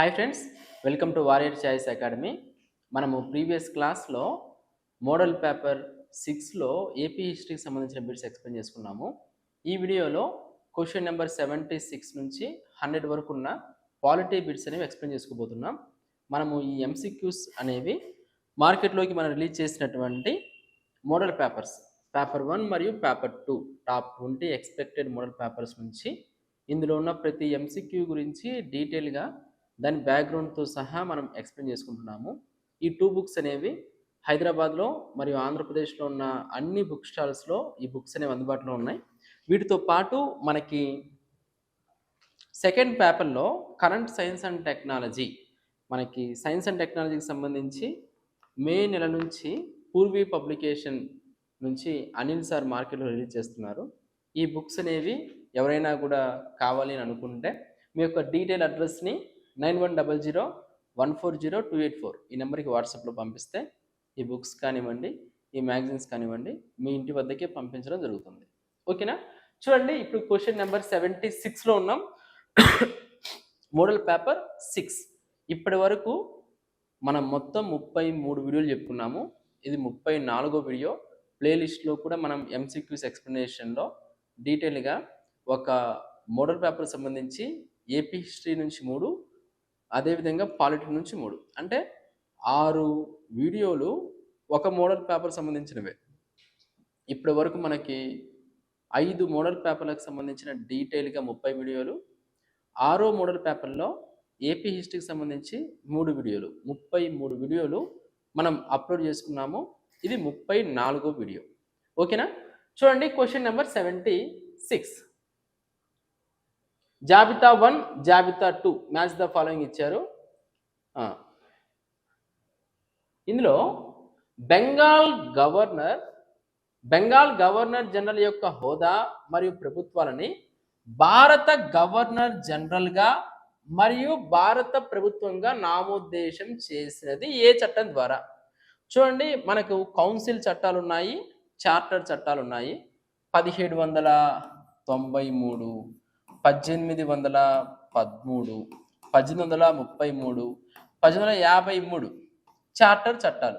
Hi friends welcome to warrior choice academy. మనము previous క్లాస్లో model paper సిక్స్లో AP హిస్టరీకి సంబంధించిన బిట్స్ ఎక్స్ప్లెయిన్ చేసుకున్నాము. ఈ వీడియోలో క్వశ్చన్ నెంబర్ సెవెంటీ సిక్స్ నుంచి హండ్రెడ్ వరకు ఉన్న పాలిటీ బిట్స్ అనేవి ఎక్స్ప్లెయిన్ చేసుకోబోతున్నాం. మనము ఈ ఎంసీక్యూస్ అనేవి మార్కెట్లోకి మనం రిలీజ్ చేసినటువంటి మోడల్ పేపర్స్ పేపర్ వన్ మరియు paper two top twenty expected model papers నుంచి. ఇందులో ఉన్న ప్రతి ఎంసీక్యూ గురించి డీటెయిల్గా దాని బ్యాక్గ్రౌండ్తో సహా మనం ఎక్స్ప్లెయిన్ చేసుకుంటున్నాము. ఈ టూ బుక్స్ అనేవి హైదరాబాద్లో మరియు ఆంధ్రప్రదేశ్లో ఉన్న అన్ని బుక్ స్టాల్స్లో ఈ బుక్స్ అనేవి అందుబాటులో ఉన్నాయి. వీటితో పాటు మనకి సెకండ్ పేపర్లో కరెంట్ సైన్స్ అండ్ టెక్నాలజీ మనకి సైన్స్ అండ్ టెక్నాలజీకి సంబంధించి మే నెల నుంచి పూర్వీ పబ్లికేషన్ నుంచి అనిల్ సార్ మార్కెట్లో రిలీజ్ చేస్తున్నారు. ఈ బుక్స్ అనేవి ఎవరైనా కూడా కావాలి అని అనుకుంటే మీ యొక్క detail అడ్రస్ని nine one double zero one four zero two eight four. ఈ నెంబర్కి వాట్సాప్లో పంపిస్తే ఈ బుక్స్ కానివ్వండి ఈ మ్యాగజైన్స్ కానివ్వండి మీ ఇంటి వద్దకే పంపించడం జరుగుతుంది. ఓకేనా? చూడండి ఇప్పుడు క్వశ్చన్ నెంబర్ సెవెంటీ సిక్స్లో ఉన్నాం. Model paper six. ఇప్పటి వరకు మనం మొత్తం ముప్పై మూడు వీడియోలు చెప్పుకున్నాము. ఇది ముప్పై నాలుగో వీడియో. ప్లేలిస్ట్లో కూడా మనం ఎంసీక్యూస్ ఎక్స్ప్లెనేషన్లో డీటెయిల్గా ఒక మోడల్ పేపర్ సంబంధించి ఏపీ హిస్టరీ నుంచి మూడు అదేవిధంగా పాలిటిక్ నుంచి మూడు. అంటే ఆరు వీడియోలు ఒక మోడల్ పేపర్ సంబంధించినవే. ఇప్పటి వరకు మనకి ఐదు మోడల్ పేపర్లకు సంబంధించిన డీటెయిల్గా ముప్పై వీడియోలు ఆరో మోడల్ పేపర్లో ఏపీ హిస్టరీకి సంబంధించి మూడు వీడియోలు. ముప్పై మూడు వీడియోలు మనం అప్లోడ్ చేసుకున్నాము. ఇది ముప్పై నాలుగో వీడియో. ఓకేనా? చూడండి క్వశ్చన్ నెంబర్ సెవెంటీ సిక్స్. జాబితా వన్ జాబితా టూ. మ్యాచ్ ద ఫాలోయింగ్ ఇచ్చారు. ఇందులో Bengal governor Bengal governor general యొక్క హోదా మరియు ప్రభుత్వాలని భారత గవర్నర్ జనరల్గా మరియు భారత ప్రభుత్వంగా నామోద్దేశం చేసినది ఏ చట్టం ద్వారా? చూడండి మనకు కౌన్సిల్ చట్టాలు ఉన్నాయి చార్టర్ చట్టాలు ఉన్నాయి పదిహేడు వందల తొంభై మూడు పద్దెనిమిది వందల పదమూడు పద్దెనిమిది వందల ముప్పై మూడు పద్దెనిమిది వందల యాభై మూడు చార్టర్ చట్టాలు.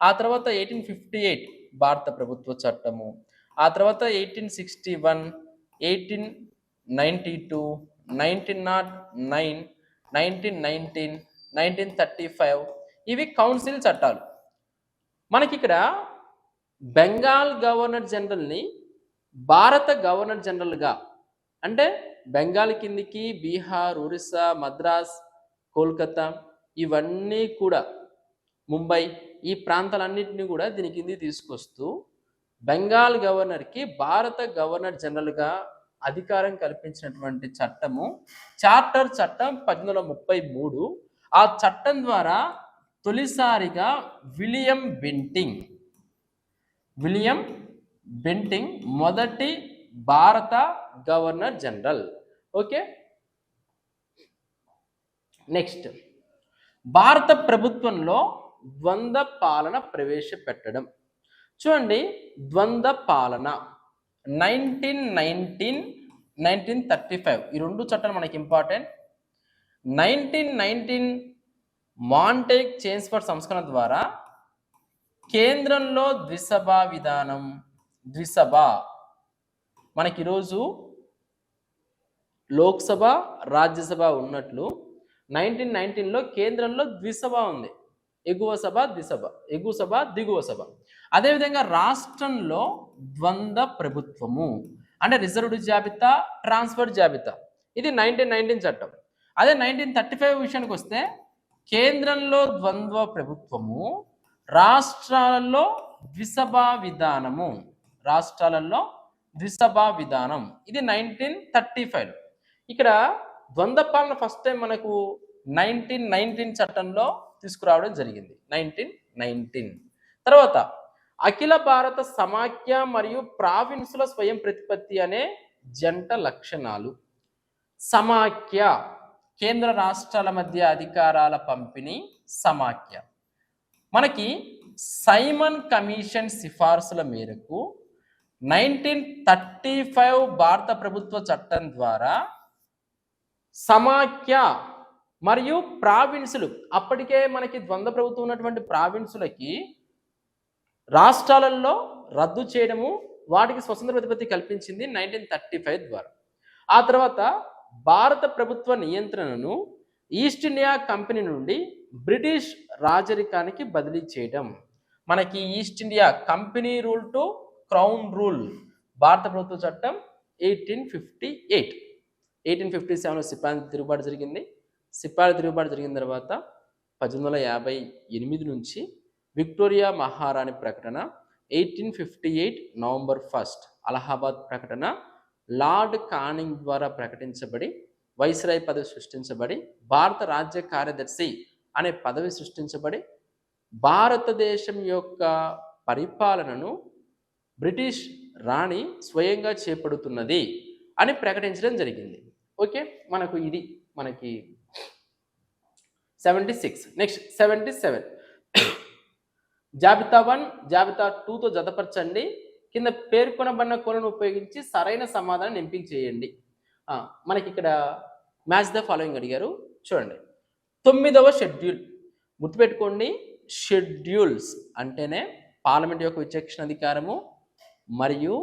ఆ తర్వాత ఎయిటీన్ ఫిఫ్టీ ఎయిట్ భారత ప్రభుత్వ చట్టము. ఆ తర్వాత eighteen sixty one eighteen ninety two nineteen nought nine nineteen nineteen nineteen thirty five ఇవి కౌన్సిల్ చట్టాలు. మనకి ఇక్కడ బెంగాల్ గవర్నర్ జనరల్ని భారత గవర్నర్ జనరల్గా అంటే బెంగాల్ కిందికి బీహార్ ఒరిస్సా మద్రాస్ కోల్కతా ఇవన్నీ కూడా ముంబై ఈ ప్రాంతాలన్నింటినీ కూడా దీని కింది తీసుకొస్తూ బెంగాల్ గవర్నర్కి భారత గవర్నర్ జనరల్గా అధికారం కల్పించినటువంటి చట్టము చార్టర్ చట్టం పద్దెనిమిది ముప్పై మూడు. ఆ చట్టం ద్వారా తొలిసారిగా విలియం బెంటింగ్ విలియం బెంటింగ్ మొదటి భారత గవర్నర్ జనరల్. ఓకే? నెక్స్ట్. భారత ప్రభుత్వంలో ద్వంద్వ పాలన ప్రవేశపెట్టడం. చూడండి ద్వంద్వ పాలన. Nineteen nineteen nineteen thirty five. ఈ రెండు చట్టాలు మనకి important nineteen nineteen Montagu Chelmsford సంస్కరణ ద్వారా కేంద్రంలో ద్విసభ విధానం. ద్విసభ. మనకి ఈరోజు లోక్సభ రాజ్యసభ ఉన్నట్లు నైన్టీన్ నైన్టీన్లో కేంద్రంలో ద్విసభ ఉంది. ఎగువ సభ ద్విసభ. ఎగువ సభ దిగువ సభ. అదేవిధంగా రాష్ట్రంలో ద్వంద్వ ప్రభుత్వము. అంటే రిజర్వ్డ్ జాబితా ట్రాన్స్ఫర్ జాబితా. ఇది నైన్టీన్ నైన్టీన్ చట్టం. అదే నైన్టీన్ థర్టీ ఫైవ్ విషయానికి వస్తే కేంద్రంలో ద్వంద్వ ప్రభుత్వము రాష్ట్రాలలో ద్విసభ విధానము. రాష్ట్రాలలో ద్విసభ విధానం. ఇది నైన్టీన్ థర్టీ ఫైవ్. ఇక్కడ ద్వంద్వ పాలన ఫస్ట్ టైం మనకు నైన్టీన్ నైన్టీన్ చట్టంలో తీసుకురావడం జరిగింది. నైన్టీన్ నైన్టీన్ తర్వాత అఖిల భారత సమాఖ్య మరియు ప్రావిన్సుల స్వయం ప్రతిపత్తి అనే జంట లక్షణాలు. సమాఖ్య కేంద్ర రాష్ట్రాల మధ్య అధికారాల పంపిణీ సమాఖ్య. మనకి సైమన్ కమిషన్ సిఫార్సుల మేరకు నైన్టీన్ థర్టీ ఫైవ్ భారత ప్రభుత్వ చట్టం ద్వారా సమాఖ్య మరియు ప్రావిన్సులు. అప్పటికే మనకి ద్వంద్వ ప్రభుత్వం ఉన్నటువంటి ప్రావిన్సులకి రాష్ట్రాలలో రద్దు చేయడము వాటికి స్వతంత్ర ప్రతిపత్తి కల్పించింది నైన్టీన్ థర్టీ ఫైవ్ ద్వారా. ఆ తర్వాత భారత ప్రభుత్వ నియంత్రణను ఈస్ట్ ఇండియా కంపెనీ నుండి బ్రిటిష్ రాజరికానికి బదిలీ చేయడం. మనకి East India Company rule to crown rule భారత ప్రభుత్వ చట్టం eighteen fifty eight. Eighteen fifty సెవెన్లో సిపాయి తిరుగుబాటు జరిగింది. సిపాయి తిరుగుబాటు జరిగిన తర్వాత పద్దెనిమిది వందల యాభై ఎనిమిది నుంచి విక్టోరియా మహారాణి ప్రకటన eighteen fifty eight November first Allahabad ప్రకటన లార్డ్ కానింగ్ ద్వారా ప్రకటించబడి వైస్రాయ్ పదవి సృష్టించబడి భారత రాజ్య కార్యదర్శి అనే పదవి సృష్టించబడి భారతదేశం యొక్క పరిపాలనను బ్రిటిష్ రాణి స్వయంగా చేపడుతున్నది అని ప్రకటించడం జరిగింది. ఓకే మనకు ఇది మనకి seventy six next seventy seven జాబితా వన్ జాబితా టూతో జతపరచండి. కింద పేర్కొనబడిన కోలను ఉపయోగించి సరైన సమాధానం ఎంపిక చేయండి మనకి ఇక్కడ మ్యాచ్ ద ఫాలోయింగ్ అడిగారు. చూడండి. తొమ్మిదవ షెడ్యూల్. గుర్తుపెట్టుకోండి షెడ్యూల్స్ అంటేనే పార్లమెంట్ యొక్క విచక్షణ అధికారము మరియు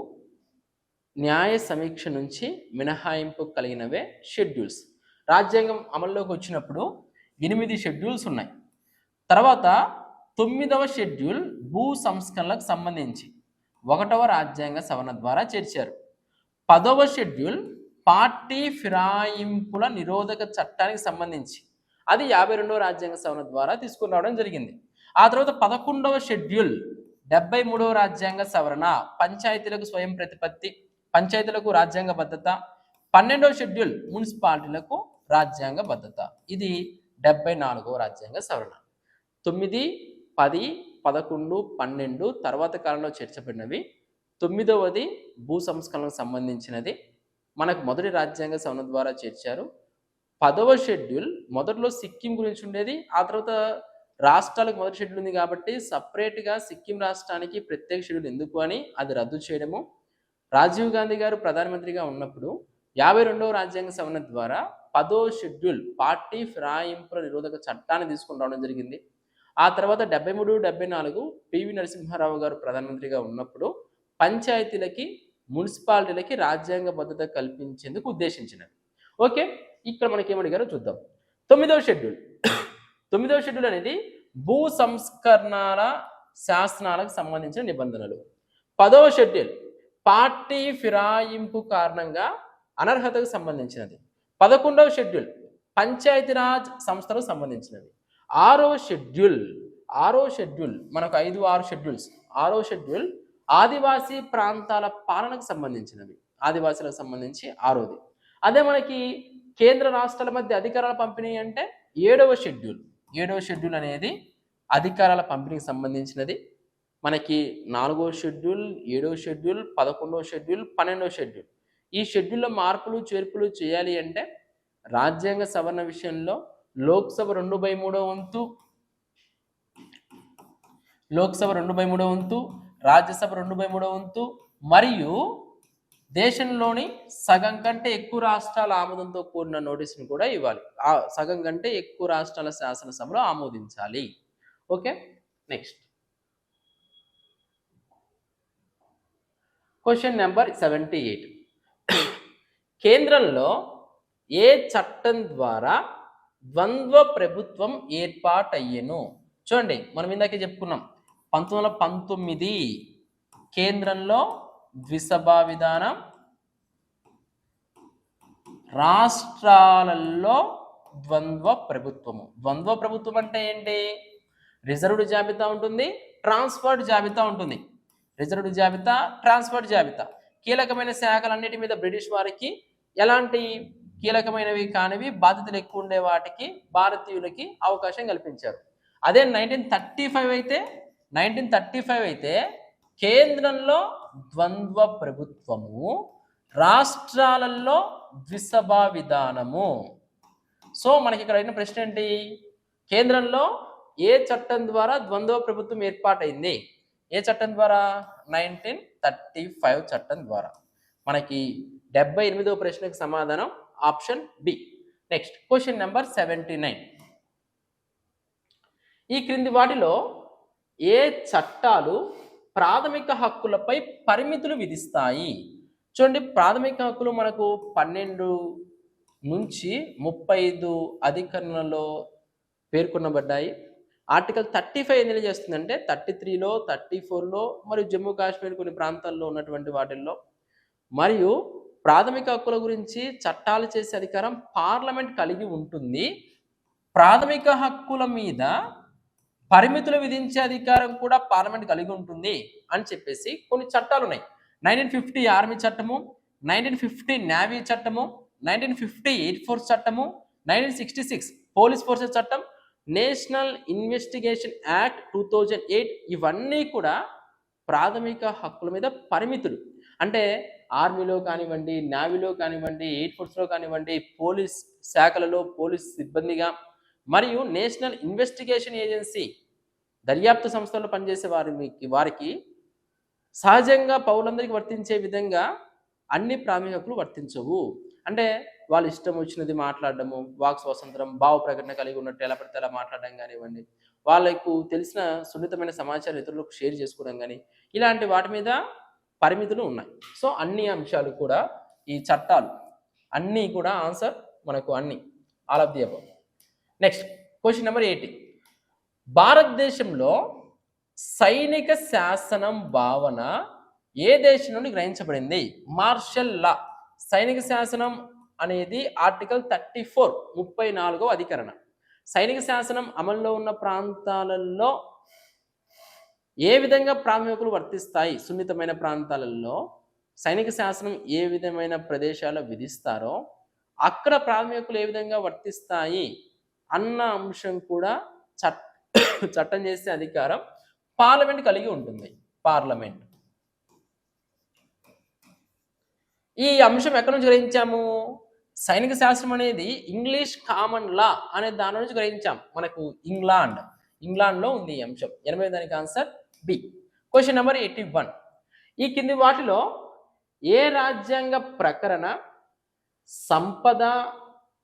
న్యాయ సమీక్ష నుంచి మినహాయింపు కలిగినవే షెడ్యూల్స్. రాజ్యాంగం అమల్లోకి వచ్చినప్పుడు ఎనిమిది షెడ్యూల్స్ ఉన్నాయి. తర్వాత తొమ్మిదవ షెడ్యూల్ భూ సంస్కరణలకు సంబంధించి ఒకటవ రాజ్యాంగ సవరణ ద్వారా చేర్చారు. పదవ షెడ్యూల్ పార్టీ ఫిరాయింపుల నిరోధక చట్టానికి సంబంధించి అది యాభై రెండవ రాజ్యాంగ సవరణ ద్వారా తీసుకుని రావడం జరిగింది. ఆ తర్వాత పదకొండవ షెడ్యూల్ డెబ్బై మూడవ రాజ్యాంగ సవరణ పంచాయతీలకు స్వయం ప్రతిపత్తి పంచాయతీలకు రాజ్యాంగ భద్రత పన్నెండవ షెడ్యూల్ మున్సిపాలిటీలకు రాజ్యాంగ భద్రత. ఇది డెబ్బై నాలుగవ రాజ్యాంగ సవరణ. తొమ్మిది పది పదకొండు పన్నెండు తర్వాత కాలంలో చేర్చబడినవి. తొమ్మిదవది భూ సంస్కరణకు సంబంధించినది. మనకు మొదటి రాజ్యాంగ సవరణ ద్వారా చేర్చారు. పదవ షెడ్యూల్ మొదట్లో సిక్కిం గురించి ఉండేది. ఆ తర్వాత రాష్ట్రాలకు మొదటి షెడ్యూల్ ఉంది కాబట్టి సపరేట్గా సిక్కిం రాష్ట్రానికి ప్రత్యేక షెడ్యూల్ ఎందుకు అని అది రద్దు చేయడము. రాజీవ్ గాంధీ గారు ప్రధానమంత్రిగా ఉన్నప్పుడు యాభై రెండవ రాజ్యాంగ సవరణ ద్వారా పదో షెడ్యూల్ పార్టీ ఫిరాయింపుల నిరోధక చట్టాన్ని తీసుకుని రావడం జరిగింది. ఆ తర్వాత డెబ్బై మూడు డెబ్బై నాలుగు పివి నరసింహారావు గారు ప్రధానమంత్రిగా ఉన్నప్పుడు పంచాయతీలకి మున్సిపాలిటీలకి రాజ్యాంగ భద్రత కల్పించేందుకు ఉద్దేశించినది ఓకే ఇక్కడ మనకి ఏమడిగారో చూద్దాం. తొమ్మిదవ షెడ్యూల్. తొమ్మిదవ షెడ్యూల్ అనేది భూ సంస్కరణల శాసనాలకు సంబంధించిన నిబంధనలు. పదవ షెడ్యూల్. పార్టీ ఫిరాయింపు కారణంగా అనర్హతకు సంబంధించినది. పదకొండవ షెడ్యూల్ పంచాయతీరాజ్ సంస్థలకు సంబంధించినది. ఆరో షెడ్యూల్ ఆరో షెడ్యూల్ మనకు ఐదు ఆరు షెడ్యూల్స్. ఆరో షెడ్యూల్ ఆదివాసీ ప్రాంతాల పాలనకు సంబంధించినవి ఆదివాసీలకు సంబంధించి ఆరోది. అదే మనకి కేంద్ర రాష్ట్రాల మధ్య అధికారాల పంపిణీ అంటే ఏడవ షెడ్యూల్. ఏడవ షెడ్యూల్ అనేది అధికారాల పంపిణీకి సంబంధించినది. మనకి నాలుగో షెడ్యూల్ ఏడో షెడ్యూల్ పదకొండో షెడ్యూల్ పన్నెండో షెడ్యూల్. ఈ షెడ్యూల్లో మార్పులు చేర్పులు చేయాలి అంటే రాజ్యాంగ సవరణ విషయంలో లోక్సభ రెండు బై మూడో వంతు లోక్సభ రెండు బై మూడో వంతు రాజ్యసభ రెండు బై మూడో వంతు మరియు దేశంలోని సగం కంటే ఎక్కువ రాష్ట్రాల ఆమోదంతో కూడిన నోటీసును కూడా ఇవ్వాలి. ఆ సగం కంటే ఎక్కువ రాష్ట్రాల శాసనసభలో ఆమోదించాలి. Okay? Next. Question number seventy eight కేంద్రంలో ఏ చట్టం ద్వారా ద్వంద్వ ప్రభుత్వం ఏర్పాటయ్యను? చూడండి మనం ఇందాకే చెప్పుకున్నాం. పంతొమ్మిది వందల పంతొమ్మిది కేంద్రంలో ద్విసభా విధానం రాష్ట్రాలలో ద్వంద్వ ప్రభుత్వము. ద్వంద్వ ప్రభుత్వం అంటే ఏంటి? రిజర్వ్డ్ జాబితా ఉంటుంది ట్రాన్స్ఫర్డ్ జాబితా ఉంటుంది. రిజర్వ్డ్ జాబితా ట్రాన్స్ఫర్డ్ జాబితా. కీలకమైన శాఖలన్నిటి మీద బ్రిటిష్ వారికి ఎలాంటి కీలకమైనవి కానివి బాధ్యతలు ఎక్కువ ఉండే వాటికి భారతీయులకి అవకాశం కల్పించారు. అదే నైన్టీన్ థర్టీ ఫైవ్ అయితే నైన్టీన్ థర్టీ ఫైవ్ అయితే కేంద్రంలో ద్వంద్వ ప్రభుత్వము రాష్ట్రాలలో ద్విసభా విధానము. సో మనకి ఇక్కడ అయిన ప్రశ్న ఏంటి? కేంద్రంలో ఏ చట్టం ద్వారా ద్వంద్వ ప్రభుత్వం ఏర్పాటైంది? ఏ చట్టం ద్వారా? నైన్టీన్ థర్టీ ఫైవ్ చట్టం ద్వారా. మనకి డెబ్బై ఎనిమిదవ ప్రశ్నకు సమాధానం option B. Next question number seventy nine. ఈ క్రింది వాటిలో ఏ చట్టాలు ప్రాథమిక హక్కులపై పరిమితులు విధిస్తాయి? చూడండి ప్రాథమిక హక్కులు మనకు పన్నెండు నుంచి ముప్పై ఐదు అధికరణలో పేర్కొనబడ్డాయి. ఆర్టికల్ థర్టీ ఫైవ్ ఏం తెలియజేస్తుందంటే థర్టీ త్రీలో థర్టీ ఫోర్లో మరియు జమ్మూ కాశ్మీర్ కొన్ని ప్రాంతాల్లో ఉన్నటువంటి వాటిల్లో మరియు ప్రాథమిక హక్కుల గురించి చట్టాలు చేసే అధికారం పార్లమెంట్ కలిగి ఉంటుంది. ప్రాథమిక హక్కుల మీద పరిమితులు విధించే అధికారం కూడా పార్లమెంట్ కలిగి ఉంటుంది అని చెప్పేసి కొన్ని చట్టాలు ఉన్నాయి నైన్టీన్ ఫిఫ్టీ ఆర్మీ చట్టము నైన్టీన్ ఫిఫ్టీ నేవీ చట్టము నైన్టీన్ ఫిఫ్టీ ఎయిర్ ఫోర్స్ చట్టము nineteen sixty six police forces చట్టం national investigation act two thousand eight ఇవన్నీ కూడా ప్రాథమిక హక్కుల మీద పరిమితులు. అంటే ఆర్మీలో కానివ్వండి నావీలో కానివ్వండి ఎయిర్ ఫోర్స్లో కానివ్వండి పోలీస్ శాఖలలో పోలీస్ సిబ్బందిగా మరియు నేషనల్ ఇన్వెస్టిగేషన్ ఏజెన్సీ దర్యాప్తు సంస్థల్లో పనిచేసే వారికి వారికి సహజంగా పౌరులందరికీ వర్తించే విధంగా అన్ని ప్రాథమిక హక్కులు వర్తించవు. అంటే వాళ్ళు ఇష్టం వచ్చినది మాట్లాడడము వాక్ స్వాతంత్రం భావ ప్రకటన కలిగి ఉన్నట్టు ఎలా పడితే అలా మాట్లాడడం కానివ్వండి. వాళ్ళకు తెలిసిన సున్నితమైన సమాచారం ఇతరులకు షేర్ చేసుకోవడం కానీ ఇలాంటి వాటి మీద పరిమితులు ఉన్నాయి. సో అన్ని అంశాలు కూడా ఈ చట్టాలు అన్నీ కూడా ఆన్సర్ మనకు అన్ని. All of the next question number eighty. భారతదేశంలో సైనిక శాసనం భావన ఏ దేశం నుండి గ్రహించబడింది? మార్షల్ లా. సైనిక శాసనం అనేది ఆర్టికల్ థర్టీ ఫోర్ ముప్పై నాలుగో అధికరణ. సైనిక శాసనం అమల్లో ఉన్న ప్రాంతాలలో ఏ విధంగా ప్రాథమికులు వర్తిస్తాయి? సున్నితమైన ప్రాంతాలలో సైనిక శాసనం ఏ విధమైన ప్రదేశాల్లో విధిస్తారో అక్కడ ప్రాథమికులు ఏ విధంగా వర్తిస్తాయి అన్న అంశం కూడా చట్ చట్టం చేసే అధికారం పార్లమెంట్ కలిగి ఉంటుంది. పార్లమెంట్. ఈ అంశం ఎక్కడి నుంచి గ్రహించాము? సైనిక శాస్త్రం అనేది ఇంగ్లీష్ కామన్ లా అనే దాని నుంచి గ్రహించాం. మనకు ఇంగ్లాండ్. ఇంగ్లాండ్లో ఉంది ఈ అంశం. ఎనభై దానికి answer B. Question number eighty one ఈ కింది వాటిలో ఏ రాజ్యాంగ ప్రకరణ సంపద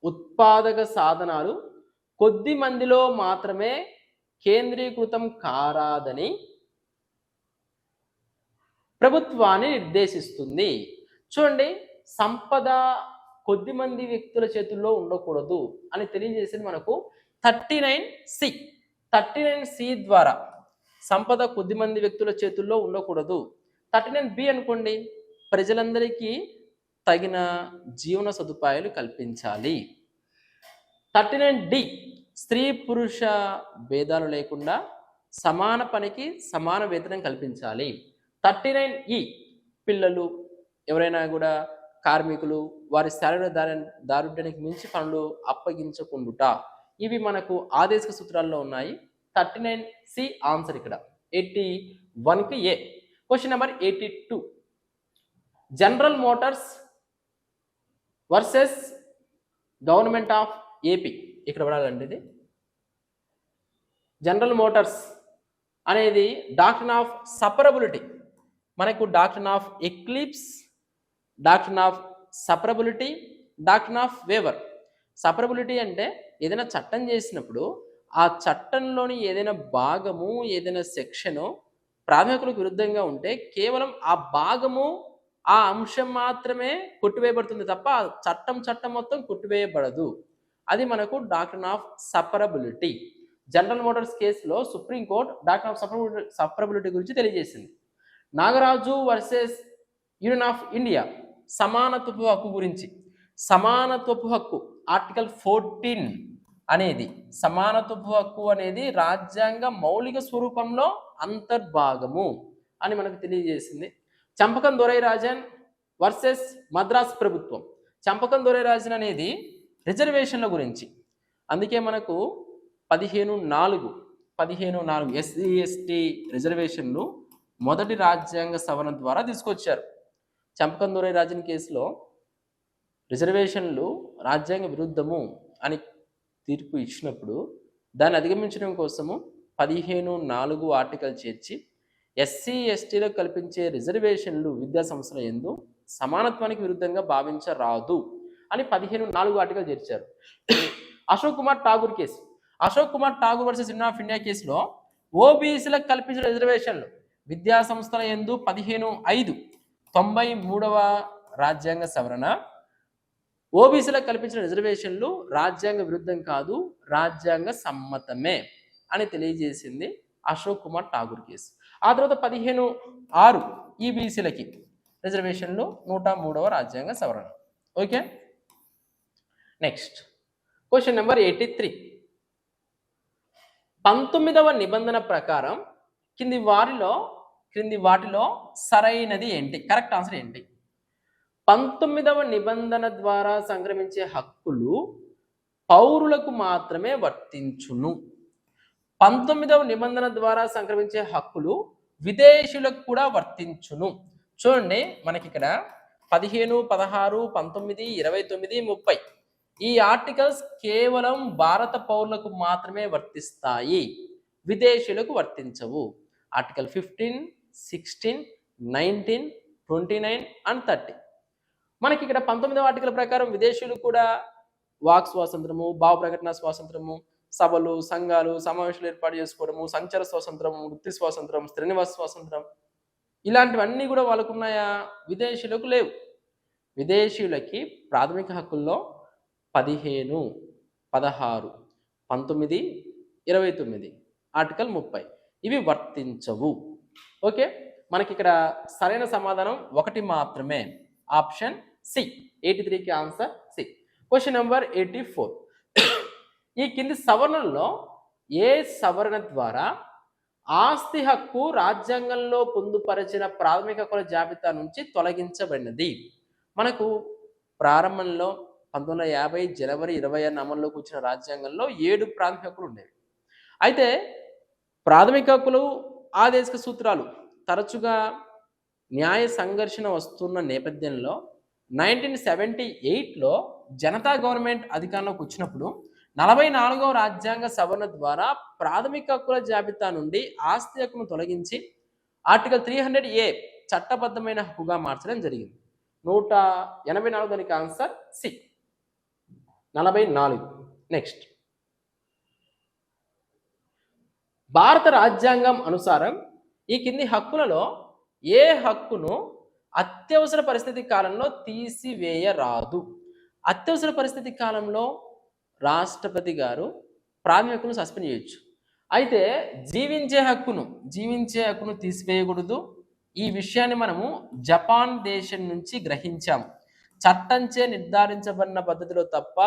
ఉత్పాదక సాధనాలు కొద్ది మందిలో మాత్రమే కేంద్రీకృతం కారాదని ప్రభుత్వాన్ని నిర్దేశిస్తుంది. చూడండి సంపద కొద్ది మంది వ్యక్తుల చేతుల్లో ఉండకూడదు అని తెలియజేసింది మనకు thirty nine C. Thirty nine C ద్వారా సంపద కొద్ది మంది వ్యక్తుల చేతుల్లో ఉండకూడదు. థర్టీ నైన్ బి అనుకోండి. ప్రజలందరికీ తగిన జీవన సదుపాయాలు కల్పించాలి. Thirty nine D. స్త్రీ పురుష భేదాలు లేకుండా సమాన పనికి సమాన వేతనం కల్పించాలి. థర్టీ నైన్ ఈ. పిల్లలు ఎవరైనా కూడా కార్మికులు వారి శారీర దారి దారుడ్యానికి మించి పనులు అప్పగించకుండుట. ఇవి మనకు ఆదేశిక సూత్రాల్లో ఉన్నాయి. థర్టీ నైన్ సి ఆన్సర్ ఇక్కడ. ఎయిటీ వన్కి A. Question number eighty two. General motors versus government of AP. ఇక్కడ పడాలండి ఇది. జనరల్ మోటార్స్ అనేది డాక్టర్ ఆఫ్ సపరబిలిటీ. మనకు doctrine of eclipse doctrine of separability doctrine of waiver separability అంటే ఏదైనా చట్టం చేసినప్పుడు ఆ చట్టంలోని ఏదైనా భాగము ఏదైనా సెక్షను ప్రాథమికులకు విరుద్ధంగా ఉంటే కేవలం ఆ భాగము ఆ అంశం మాత్రమే కొట్టివేయబడుతుంది తప్ప ఆ చట్టం చట్టం మొత్తం కొట్టివేయబడదు. అది మనకు doctrine of separability general motors కేసులో supreme court doctrine of separability separability గురించి తెలియజేసింది. Nagaraju versus union of India సమానత్వపు హక్కు గురించి. సమానత్వపు హక్కు ఆర్టికల్ ఫోర్టీన్ అనేది సమానత్వపు హక్కు అనేది రాజ్యాంగ మౌలిక స్వరూపంలో అంతర్భాగము అని మనకు తెలియజేసింది. చంపకం దొరై రాజన్ వర్సెస్ మద్రాస్ ప్రభుత్వం. చంపకం దొరై రాజన్ అనేది రిజర్వేషన్ల గురించి. అందుకే మనకు పదిహేను నాలుగు పదిహేను నాలుగు ఎస్సీ ఎస్టీ రిజర్వేషన్లు మొదటి రాజ్యాంగ సవరణ ద్వారా తీసుకొచ్చారు. చంపకం దొరై రాజన్ కేసులో రిజర్వేషన్లు రాజ్యాంగ విరుద్ధము అని తీర్పు ఇచ్చినప్పుడు దాన్ని అధిగమించడం కోసము పదిహేను నాలుగు ఆర్టికల్ చేర్చి ఎస్సీ ఎస్టీలో కల్పించే రిజర్వేషన్లు విద్యా సంస్థల ఎందు సమానత్వానికి విరుద్ధంగా భావించరాదు అని పదిహేను నాలుగు ఆర్టికల్ చేర్చారు. Ashok Kumar Thakur case. Ashok Kumar Thakur versus union of India కేసులో ఓబీసీలకు కల్పించిన రిజర్వేషన్లు విద్యా సంస్థల ఎందు పదిహేను ఐదు తొంభై మూడవ రాజ్యాంగ సవరణ. ఓబీసీలకు కల్పించిన రిజర్వేషన్లు రాజ్యాంగ విరుద్ధం కాదు రాజ్యాంగ సమ్మతమే అని తెలియజేసింది అశోక్ కుమార్ ఠాగూర్ కేసు. ఆ తర్వాత పదిహేను ఆరు ఈబీసీలకి రిజర్వేషన్లు నూట మూడవ రాజ్యాంగ సవరణ. Okay? Next. Question number eighty three. పంతొమ్మిదవ నిబంధన ప్రకారం కింది వారిలో క్రింది వాటిలో సరైనది ఏంటి? కరెక్ట్ ఆన్సర్ ఏంటి? పంతొమ్మిదవ నిబంధన ద్వారా సంక్రమించే హక్కులు పౌరులకు మాత్రమే వర్తించును. పంతొమ్మిదవ నిబంధన ద్వారా సంక్రమించే హక్కులు విదేశీయులకు కూడా వర్తించును. చూడండి మనకి ఇక్కడ పదిహేను పదహారు పంతొమ్మిది ఇరవై తొమ్మిది ముప్పై ఈ ఆర్టికల్స్ కేవలం భారత పౌరులకు మాత్రమే వర్తిస్తాయి. విదేశీయులకు వర్తించవు. Article fifteen sixteen nineteen twenty nine and thirty మనకి ఇక్కడ పంతొమ్మిదవ ఆర్టికల్ ప్రకారం విదేశీయులు కూడా వాక్ స్వాతంత్రము భావ ప్రకటన స్వాతంత్రము సభలు సంఘాలు సమావేశాలు ఏర్పాటు చేసుకోవడము సంచార స్వాతంత్రం వృత్తి స్వాతంత్రం శ్రీనివాస స్వాతంత్రం ఇలాంటివన్నీ కూడా వాళ్ళకు ఉన్నాయా విదేశీయులకు లేవు. విదేశీయులకి ప్రాథమిక హక్కుల్లో పదిహేను పదహారు పంతొమ్మిది ఇరవై తొమ్మిది ఆర్టికల్ ముప్పై. ఇవి వర్తించవు. ఓకే? మనకి ఇక్కడ సరైన సమాధానం ఒకటి మాత్రమే. Option C. ఎయిటీ త్రీకి answer C. Question number eighty four. ఈ కింది సవరణల్లో ఏ సవరణ ద్వారా ఆస్తి హక్కు రాజ్యాంగంలో పొందుపరిచిన ప్రాథమిక హక్కుల జాబితా నుంచి తొలగించబడినది? మనకు ప్రారంభంలో పంతొమ్మిది వందల యాభై జనవరి ఇరవై ఆరున అమల్లోకి వచ్చిన రాజ్యాంగంలో ఏడు ప్రాథమిక హక్కులు ఉండేవి. అయితే ప్రాథమిక హక్కులు ఆదేశిక సూత్రాలు. తరచుగా న్యాయ సంఘర్షణ వస్తున్న నేపథ్యంలో నైన్టీన్ సెవెంటీ ఎయిట్లో జనతా గవర్నమెంట్ అధికారంలోకి వచ్చినప్పుడు నలభై నాలుగవ రాజ్యాంగ సవరణ ద్వారా ప్రాథమిక హక్కుల జాబితా నుండి ఆస్తి హక్కును తొలగించి ఆర్టికల్ త్రీ హండ్రెడ్ ఏ చట్టబద్ధమైన హక్కుగా మార్చడం జరిగింది. నూట ఎనభై నాలుగు దానికి ఆన్సర్ సి. నలభై నాలుగు. నెక్స్ట్. భారత రాజ్యాంగం అనుసారం ఈ కింది హక్కులలో ఏ హక్కును అత్యవసర పరిస్థితి కాలంలో తీసివేయరాదు. అత్యవసర పరిస్థితి కాలంలో రాష్ట్రపతి గారు ప్రాథమిక హక్కును సస్పెండ్ చేయొచ్చు. అయితే జీవించే హక్కును జీవించే హక్కును తీసివేయకూడదు. ఈ విషయాన్ని మనము జపాన్ దేశం నుంచి గ్రహించాం. చట్టంచే నిర్ధారించబడిన పద్ధతిలో తప్ప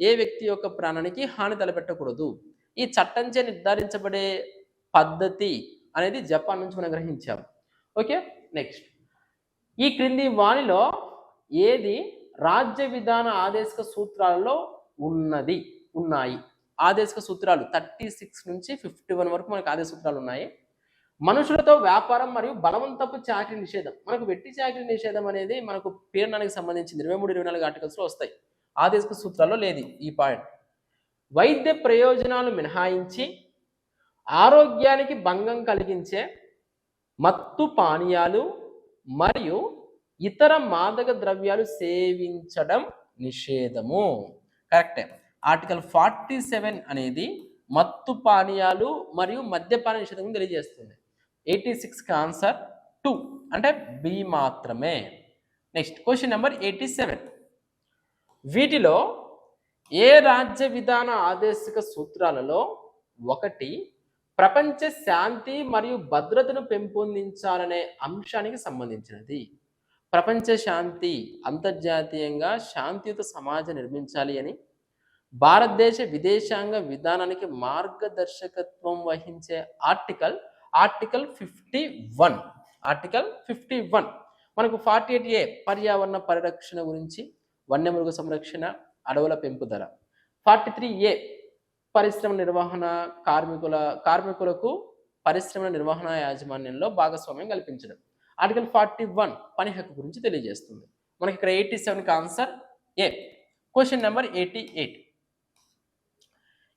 ఏ వ్యక్తి యొక్క ప్రాణానికి హాని తలపెట్టకూడదు. ఈ చట్టంచే నిర్ధారించబడే పద్ధతి అనేది జపాన్ నుంచి మనం గ్రహించాం. Okay next. ఈ క్రింది వాణిలో ఏది రాజ్య విధాన ఆదేశక సూత్రాలలో ఉన్నది ఉన్నాయి. ఆదేశిక సూత్రాలు థర్టీ సిక్స్ నుంచి ఫిఫ్టీ వన్ వరకు మనకు ఆదేశ సూత్రాలు ఉన్నాయి. మనుషులతో వ్యాపారం మరియు బలవంతపు చాకరీ నిషేధం. మనకు వెట్టి చాకరీ నిషేధం అనేది మనకు పీడనానికి సంబంధించింది. ఇరవై మూడు ఇరవై నాలుగు ఆర్టికల్స్లో వస్తాయి. ఆదేశిక సూత్రాల్లో లేదు ఈ పాయింట్. వైద్య ప్రయోజనాలు మినహాయించి ఆరోగ్యానికి భంగం కలిగించే మత్తు పానీయాలు మరియు ఇతర మాదక ద్రవ్యాలు సేవించడం నిషేధము. కరెక్టే. ఆర్టికల్ ఫార్టీ సెవెన్ అనేది మత్తు పానీయాలు మరియు మద్యపాన నిషేధం తెలియజేస్తుంది. ఎయిటీ సిక్స్కి ఆన్సర్ టూ అంటే బి మాత్రమే. Next question number eighty seven. వీటిలో ఏ రాజ్య విధాన ఆదేశిక సూత్రాలలో ఒకటి ప్రపంచ శాంతి మరియు భద్రతను పెంపొందించాలనే అంశానికి సంబంధించినది. ప్రపంచ శాంతి అంతర్జాతీయంగా శాంతియుత సమాజం నిర్మించాలి అని భారతదేశ విదేశాంగ విధానానికి మార్గదర్శకత్వం వహించే article article fifty one article fifty one. మనకు ఫార్టీ ఎయిట్ ఏ పర్యావరణ పరిరక్షణ గురించి వన్యమృగ సంరక్షణ అడవుల పెంపుదల ఫార్టీ త్రీ ఏ పరిశ్రమ నిర్వహణ కార్మికుల కార్మికులకు పరిశ్రమ నిర్వహణ యాజమాన్యంలో భాగస్వామ్యం కల్పించడం. ఆర్టికల్ ఫార్టీ వన్ పని హక్కు గురించి తెలియజేస్తుంది. మనకి ఇక్కడ ఎయిటీ సెవెన్కి answer A. Question number eighty eight.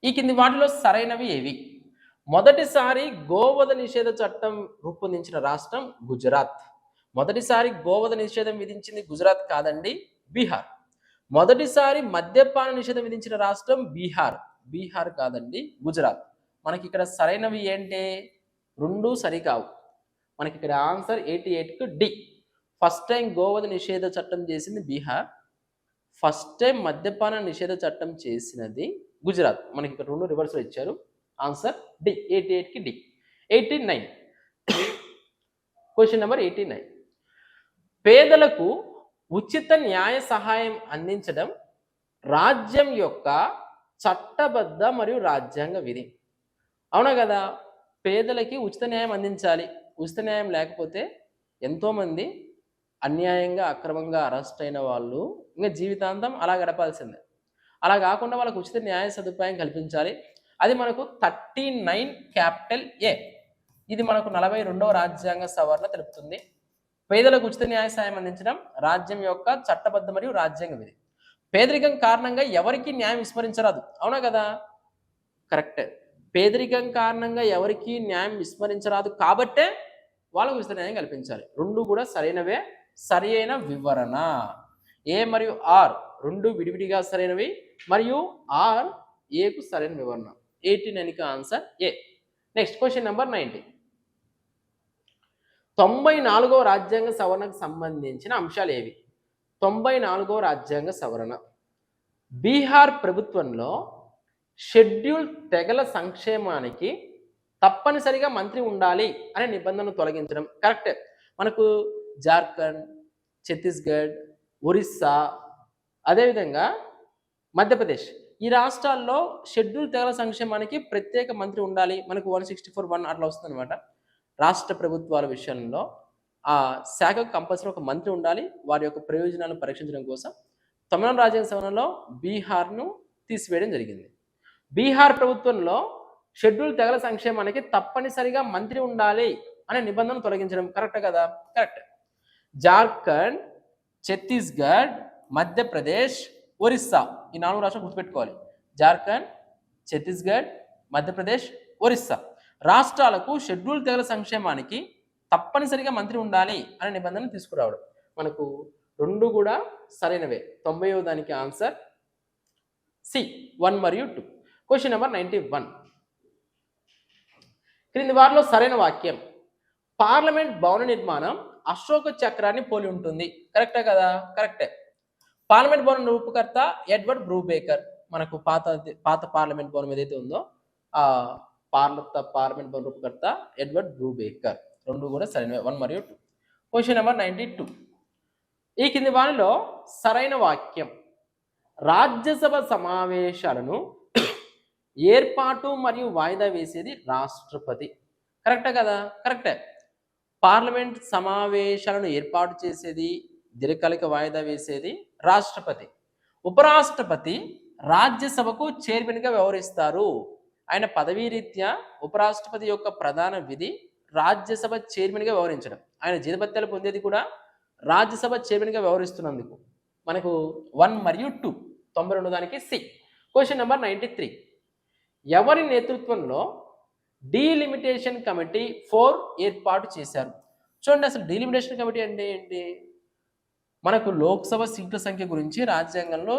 ఈ కింది వాటిలో సరైనవి ఏవి? మొదటిసారి గోవధ నిషేధ చట్టం రూపొందించిన రాష్ట్రం గుజరాత్. మొదటిసారి గోవధ నిషేధం విధించింది గుజరాత్ కాదండి బీహార్. మొదటిసారి మద్యపాన నిషేధం విధించిన రాష్ట్రం బీహార్. బీహార్ కాదండి గుజరాత్. మనకి ఇక్కడ సరైనవి ఏంటి? రెండు సరికావు. మనకి ఇక్కడ ఆన్సర్ ఎయిటీ ఎయిట్కు డి. ఫస్ట్ టైం గోవధ నిషేధ చట్టం చేసింది బీహార్. ఫస్ట్ టైం మద్యపాన నిషేధ చట్టం చేసినది గుజరాత్. మనకి ఇక్కడ రెండు రివర్స్లో ఇచ్చారు. Answer D. ఎయిటీ ఎయిట్కి D. Eighty nine. Question number eighty nine. పేదలకు ఉచిత న్యాయ సహాయం అందించడం రాజ్యం యొక్క చట్టబద్ధ మరియు రాజ్యాంగ విధి. అవునా కదా? పేదలకి ఉచిత న్యాయం అందించాలి. ఉచిత న్యాయం లేకపోతే ఎంతోమంది అన్యాయంగా అక్రమంగా అరెస్ట్ అయిన వాళ్ళు ఇంకా జీవితాంతం అలా గడపాల్సిందే. అలా కాకుండా వాళ్ళకు ఉచిత న్యాయ సదుపాయం కల్పించాలి. అది మనకు థర్టీ నైన్ క్యాపిటల్ ఏ. ఇది మనకు నలభై రెండవ రాజ్యాంగ సవరణ తెలుపుతుంది. పేదలకు ఉచిత న్యాయ సాయం అందించడం రాజ్యం యొక్క చట్టబద్ధ మరియు రాజ్యాంగ విధి. పేదరికం కారణంగా ఎవరికి న్యాయం విస్మరించరాదు. అవునా కదా? కరెక్టే. పేదరికం కారణంగా ఎవరికి న్యాయం విస్మరించరాదు కాబట్టే వాళ్ళకు ఉచిత న్యాయం కల్పించాలి. రెండు కూడా సరైనవే సరి అయిన వివరణ. ఏ మరియు ఆర్ రెండు విడివిడిగా సరైనవి మరియు ఆర్ ఏకు సరైన వివరణ. ఎయిటీ నైన్కి answer A. Next question number ninety తొంభై నాలుగో రాజ్యాంగ సవరణకు సంబంధించిన అంశాలు ఏవి? తొంభై నాలుగో రాజ్యాంగ సవరణ. బీహార్ ప్రభుత్వంలో షెడ్యూల్ తెగల సంక్షేమానికి తప్పనిసరిగా మంత్రి ఉండాలి అనే నిబంధనను తొలగించడం. కరెక్టే. మనకు జార్ఖండ్ ఛత్తీస్గఢ్ ఒరిస్సా అదేవిధంగా మధ్యప్రదేశ్. ఈ రాష్ట్రాల్లో షెడ్యూల్ తెగల సంక్షేమానికి ప్రత్యేక మంత్రి ఉండాలి. మనకు వన్ సిక్స్టీ ఫోర్ వన్ అట్లా వస్తుందన్నమాట. రాష్ట్ర ప్రభుత్వాల విషయంలో ఆ శాఖకు కంపల్సరీ ఒక మంత్రి ఉండాలి. వారి యొక్క ప్రయోజనాలను పరీక్షించడం కోసం తమిళనాడు రాజ్యాంగ బీహార్ను తీసివేయడం జరిగింది. బీహార్ ప్రభుత్వంలో షెడ్యూల్ తెగల సంక్షేమానికి తప్పనిసరిగా మంత్రి ఉండాలి అనే నిబంధన తొలగించడం కరెక్ట్ కదా? కరెక్ట్. జార్ఖండ్ ఛత్తీస్గఢ్ మధ్యప్రదేశ్ ఒరిస్సా ఈ నాలుగు రాష్ట్రాలు గుర్తుపెట్టుకోవాలి. జార్ఖండ్ ఛత్తీస్గఢ్ మధ్యప్రదేశ్ ఒరిస్సా. రాష్ట్రాలకు షెడ్యూల్ తెగల సంక్షేమానికి తప్పనిసరిగా మంత్రి ఉండాలి అనే నిబంధన తీసుకురావడం. మనకు రెండు కూడా సరైనవే. తొంభైవ దానికి ఆన్సర్ సి వన్ మరియు two. Question number ninety one క్రింది వారిలో సరైన వాక్యం. పార్లమెంట్ భవన నిర్మాణం అశోక చక్రాన్ని పోలి ఉంటుంది. కరెక్టే కదా? కరెక్టే పార్లమెంట్ భవనం రూపకర్త ఎడ్వర్డ్ బ్రూబేకర్. మనకు పాత పాత పార్లమెంట్ భవనం ఏదైతే ఉందో పార్లత పార్లమెంట్ రూపకర్త ఎడ్వర్డ్ బ్రూబేకర్. రెండు కూడా సరైన వన్ మరియు two. Question number ninety two ఈ కింది వాణిలో సరైన వాక్యం. రాజ్యసభ సమావేశాలను ఏర్పాటు మరియు వాయిదా వేసేది రాష్ట్రపతి. కరెక్టే కదా? కరెక్టే పార్లమెంట్ సమావేశాలను ఏర్పాటు చేసేది దీర్ఘకాలిక వాయిదా వేసేది రాష్ట్రపతి. ఉపరాష్ట్రపతి రాజ్యసభకు చైర్మన్గా వ్యవహరిస్తారు. ఆయన పదవీ రీత్యా ఉపరాష్ట్రపతి యొక్క ప్రధాన విధి రాజ్యసభ చైర్మన్గా వ్యవహరించడం. ఆయన జీతభత్యాలు పొందేది కూడా రాజ్యసభ చైర్మన్గా వ్యవహరిస్తున్నందుకు. మనకు వన్ మరియు టూ తొంభై రెండు దానికి C. Question number ninety three ఎవరి నేతృత్వంలో డీలిమిటేషన్ కమిటీ ఫోర్ ఏర్పాటు చేశారు? చూడండి అసలు డీలిమిటేషన్ కమిటీ అంటే ఏంటి? మనకు లోక్సభ సీట్ల సంఖ్య గురించి రాజ్యాంగంలో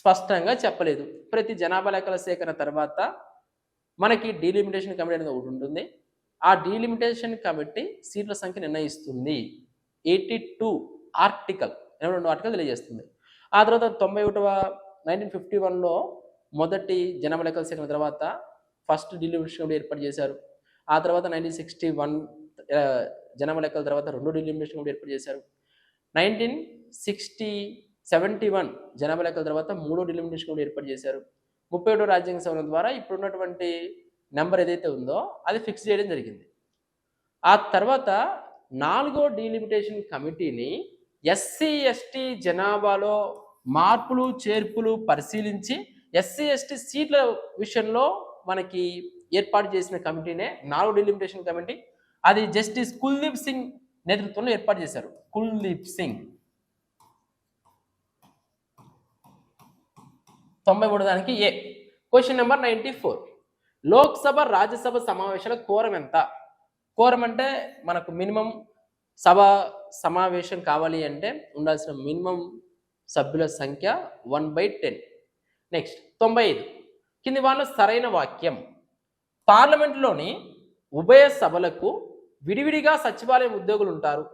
స్పష్టంగా చెప్పలేదు. ప్రతి జనాభా లెక్కల సేకరణ తర్వాత మనకి డీలిమిటేషన్ కమిటీ అనేది ఒకటి ఉంటుంది. ఆ డీలిమిటేషన్ కమిటీ సీట్ల సంఖ్య నిర్ణయిస్తుంది. ఎయిటీ టూ ఆర్టికల్ ఎనభై రెండు ఆర్టికల్ తెలియజేస్తుంది. ఆ తర్వాత తొంభై ఒకటవ నైన్టీన్ ఫిఫ్టీ వన్లో మొదటి జనాభా లెక్కల సేకరణ తర్వాత ఫస్ట్ డీలిమిటేషన్ కమిటీ ఏర్పాటు చేశారు. ఆ తర్వాత నైన్టీన్ సిక్స్టీ వన్ జనాభా లెక్కల తర్వాత రెండు డీలిమిటేషన్ కమిటీ ఏర్పాటు చేశారు. నైన్టీన్ సిక్స్టీ సెవెంటీ వన్ జనాభా లెక్కల తర్వాత మూడో డిలిమిటేషన్ కూడా ఏర్పాటు చేశారు. ముప్పై ఒకటో రాజ్యాంగ సవరణ ద్వారా ఇప్పుడున్నటువంటి నెంబర్ ఏదైతే ఉందో అది ఫిక్స్ చేయడం జరిగింది. ఆ తర్వాత నాలుగో డీలిమిటేషన్ కమిటీని ఎస్సీ ఎస్టీ జనాభాలో మార్పులు చేర్పులు పరిశీలించి ఎస్సీ ఎస్టీ సీట్ల విషయంలో మనకి ఏర్పాటు చేసిన కమిటీనే నాలుగో డీలిమిటేషన్ కమిటీ అది జస్టిస్ కుల్దీప్ సింగ్ నేతృత్వంలో ఏర్పాటు చేశారు. కుల్దీప్ సింగ్. తొంభై మూడు దానికి A? Question number ninety four Lok Sabha Rajya Sabha సమావేశాల కోరం ఎంత? కోరం అంటే మనకు మినిమం సభ సమావేశం కావాలి అంటే ఉండాల్సిన మినిమం సభ్యుల సంఖ్య వన్ బై టెన్ నెక్స్ట్ తొంభై ఐదు. కింది వాళ్ళ సరైన వాక్యం. పార్లమెంటులోని ఉభయ సభలకు విడివిడిగా సచివాలయం ఉద్యోగులు ఉంటారు.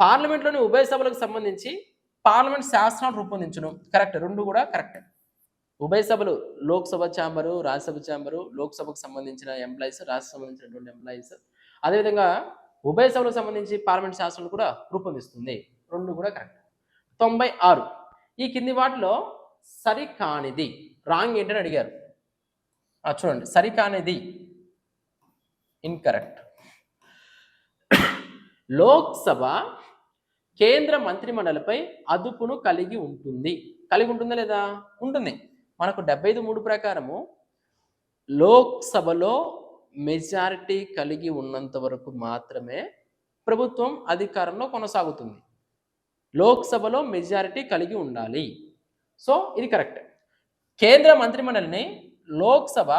పార్లమెంట్లోని ఉభయ సభలకు సంబంధించి పార్లమెంట్ శాసనాలు రూపొందించడం కరెక్ట్ రెండు కూడా కరెక్ట్ ఉభయ సభలు లోక్సభ ఛాంబరు రాజ్యసభ ఛాంబరు లోక్సభకు సంబంధించిన ఎంప్లాయీస్ రాష్ట్ర సంబంధించినటువంటి ఎంప్లాయీస్. అదేవిధంగా ఉభయ సభలకు సంబంధించి పార్లమెంట్ శాసనాలు కూడా రూపొందిస్తుంది. రెండు కూడా కరెక్ట్. తొంభై ఆరు. ఈ కింది వాటిలో సరికానిది. రాంగ్ ఏంటని అడిగారు. చూడండి. సరికానిది. ఇన్కరెక్ట్ లోక్సభ కేంద్ర మంత్రిమండలిపై అదుపును కలిగి ఉంటుంది. కలిగి ఉంటుందా లేదా? ఉంటుంది. మనకు డెబ్బై ఐదు మూడు ప్రకారము లోక్సభలో మెజారిటీ కలిగి ఉన్నంత వరకు మాత్రమే ప్రభుత్వం అధికారంలో కొనసాగుతుంది. లోక్సభలో మెజారిటీ కలిగి ఉండాలి. సో ఇది కరెక్ట్. కేంద్ర మంత్రిమండలిని లోక్సభ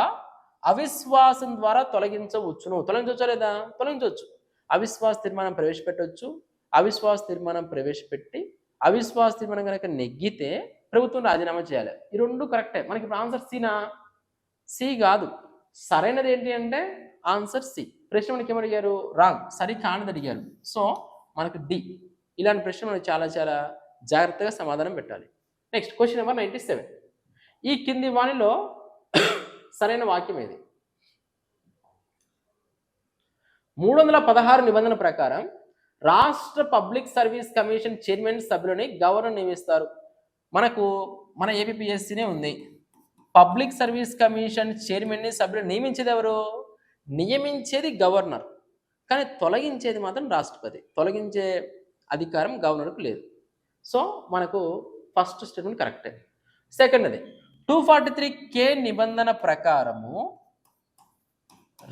అవిశ్వాసం ద్వారా తొలగించవచ్చును. తొలగించవచ్చా లేదా? తొలగించవచ్చు. అవిశ్వాస తీర్మానం ప్రవేశపెట్టవచ్చు. అవిశ్వాస తీర్మానం ప్రవేశపెట్టి అవిశ్వాస తీర్మానం కనుక నెగ్గితే ప్రభుత్వం రాజీనామా చేయాలి. ఈ రెండు కరెక్టే. మనకి ఇప్పుడు ఆన్సర్ సినా? సి కాదు. సరైనది ఏంటి అంటే ఆన్సర్ సి. ప్రశ్న మనకి ఏమడిగారు రాంగ్. సరి కానిది అడిగారు. సో మనకు డి. ఇలాంటి ప్రశ్న మనకి చాలా చాలా జాగ్రత్తగా సమాధానం పెట్టాలి. Next question number ninety seven. ఈ కింది వాణిలో సరైన వాక్యం ఏది? మూడు వందల పదహారు నిబంధన ప్రకారం రాష్ట్ర పబ్లిక్ సర్వీస్ కమిషన్ చైర్మన్ సభ్యులని గవర్నర్ నియమిస్తారు. మనకు మన ఏపీఎస్సీనే ఉంది. పబ్లిక్ సర్వీస్ కమిషన్ చైర్మన్ని సభ్యులు నియమించేది ఎవరు? నియమించేది గవర్నర్. కానీ తొలగించేది మాత్రం రాష్ట్రపతి. తొలగించే అధికారం గవర్నర్కు లేదు. సో మనకు ఫస్ట్ స్టేట్మెంట్ కరెక్టే సెకండ్ అది టూ ఫార్టీ త్రీ కే నిబంధన ప్రకారము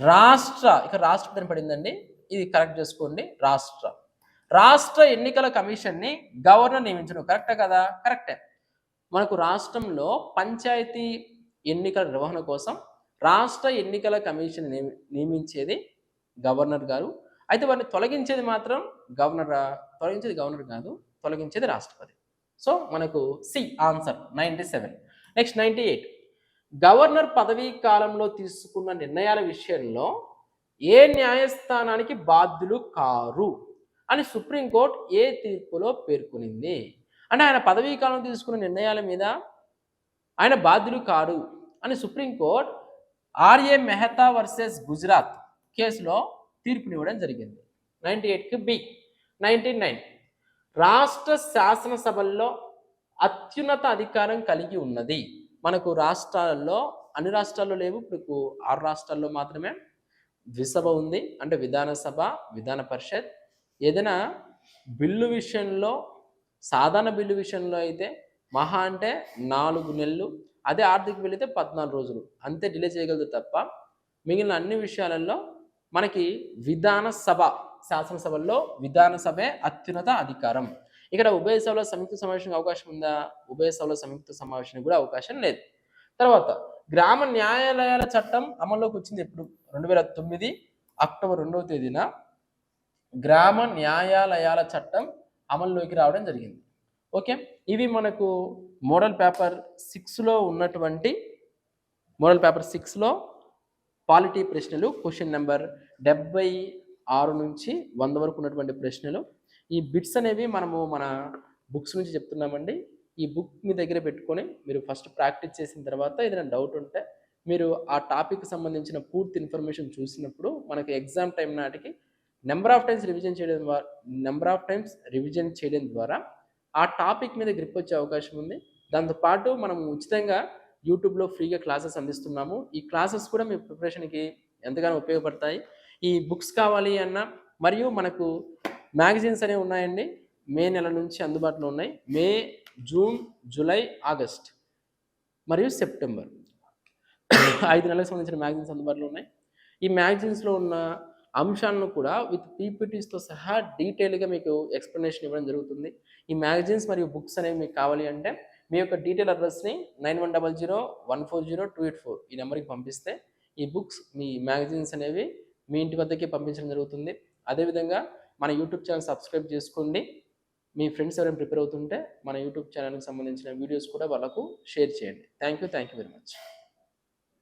రాష్ట్ర ఇక రాష్ట్రపతిని పడిందండి. ఇది కరెక్ట్ చేసుకోండి. రాష్ట్ర. రాష్ట్ర ఎన్నికల కమిషన్ని గవర్నర్ నియమించడం కరెక్టే కదా? కరెక్టే మనకు రాష్ట్రంలో పంచాయతీ ఎన్నికల నిర్వహణ కోసం రాష్ట్ర ఎన్నికల కమిషన్ నియమి- నియమించేది గవర్నర్ గారు. అయితే వారిని తొలగించేది మాత్రం గవర్నర్ తొలగించేది గవర్నర్ కాదు తొలగించేది రాష్ట్రపతి. సో మనకు C answer ninety seven. Next ninety eight. Governor పదవీ కాలంలో తీసుకున్న నిర్ణయాల విషయంలో ఏ న్యాయస్థానానికి బాధ్యులు కారు అని సుప్రీంకోర్టు ఏ తీర్పులో పేర్కొనింది? అంటే ఆయన పదవీ కాలం తీసుకున్న నిర్ణయాల మీద ఆయన బాధ్యులు కారు అని Supreme Court R A Mehta versus Gujarat కేసులో తీర్పునివ్వడం జరిగింది. నైంటీ ఎయిట్కి బి. Ninety nine. రాష్ట్ర శాసనసభల్లో అత్యున్నత అధికారం కలిగి ఉన్నది. మనకు రాష్ట్రాలలో అన్ని రాష్ట్రాల్లో లేవు. ఇప్పుడు ఆరు రాష్ట్రాల్లో మాత్రమే ద్విసభ ఉంది. అంటే విధానసభ విధాన పరిషత్. ఏదైనా బిల్లు విషయంలో సాధారణ బిల్లు విషయంలో అయితే మహా అంటే నాలుగు నెలలు అదే ఆర్థిక బిల్లు అయితే పద్నాలుగు రోజులు. అంతే డిలే చేయగలదు తప్ప మిగిలిన అన్ని విషయాలలో మనకి విధాన సభ శాసనసభల్లో విధానసభే అత్యున్నత అధికారం. ఇక్కడ ఉభయ సభలో సంయుక్త సమావేశానికి అవకాశం ఉందా? ఉభయ సభలో సంయుక్త సమావేశానికి కూడా అవకాశం లేదు. తర్వాత గ్రామ న్యాయాలయాల చట్టం అమల్లోకి వచ్చింది ఎప్పుడు? రెండు వేల తొమ్మిది అక్టోబర్ రెండవ తేదీన గ్రామ న్యాయాలయాల చట్టం అమల్లోకి రావడం జరిగింది. ఓకే? ఇవి మనకు మోడల్ పేపర్ సిక్స్లో ఉన్నటువంటి మోడల్ పేపర్ సిక్స్లో పాలిటీ ప్రశ్నలు క్వశ్చన్ నెంబర్ డెబ్బై ఆరు నుంచి వంద వరకు ఉన్నటువంటి ప్రశ్నలు. ఈ బిట్స్ అనేవి మనము మన బుక్స్ నుంచి చెప్తున్నామండి. ఈ బుక్ మీ దగ్గర పెట్టుకొని మీరు ఫస్ట్ ప్రాక్టీస్ చేసిన తర్వాత ఏదైనా డౌట్ ఉంటే మీరు ఆ టాపిక్ సంబంధించిన పూర్తి ఇన్ఫర్మేషన్ చూసినప్పుడు మనకు ఎగ్జామ్ టైం నాటికి నెంబర్ ఆఫ్ టైమ్స్ రివిజన్ చేయడం ద్వారా నెంబర్ ఆఫ్ టైమ్స్ రివిజన్ చేయడం ద్వారా ఆ టాపిక్ మీద గ్రిప్ వచ్చే అవకాశం ఉంది. దాంతోపాటు మనం ఉచితంగా యూట్యూబ్లో ఫ్రీగా క్లాసెస్ అందిస్తున్నాము. ఈ క్లాసెస్ కూడా మీ ప్రిపరేషన్కి ఎంతగానో ఉపయోగపడతాయి. ఈ బుక్స్ కావాలి అన్న మరియు మనకు మ్యాగజైన్స్ అనేవి ఉన్నాయండి. మే నెల నుంచి అందుబాటులో ఉన్నాయి. మే జూన్ జూలై ఆగస్ట్ మరియు సెప్టెంబర్. ఐదు నెలలకు సంబంధించిన మ్యాగజైన్స్ అందుబాటులో ఉన్నాయి. ఈ మ్యాగజైన్స్లో ఉన్న అంశాలను కూడా విత్ పీపీటీస్తో సహా డీటెయిల్గా మీకు ఎక్స్ప్లెనేషన్ ఇవ్వడం జరుగుతుంది. ఈ మ్యాగజైన్స్ మరియు బుక్స్ అనేవి మీకు కావాలి అంటే మీ యొక్క detail అడ్రస్ని nine one double zero one four zero two eight four ఈ నెంబర్కి పంపిస్తే ఈ బుక్స్ మీ మ్యాగజైన్స్ అనేవి మీ ఇంటి వద్దకే పంపించడం జరుగుతుంది. అదేవిధంగా మన యూట్యూబ్ ఛానల్ సబ్స్క్రైబ్ చేసుకోండి. మీ ఫ్రెండ్స్ ఎవరైనా ప్రిపేర్ అవుతుంటే మన యూట్యూబ్ ఛానల్కి సంబంధించిన వీడియోస్ కూడా వాళ్ళకు షేర్ చేయండి. Thank you thank you very much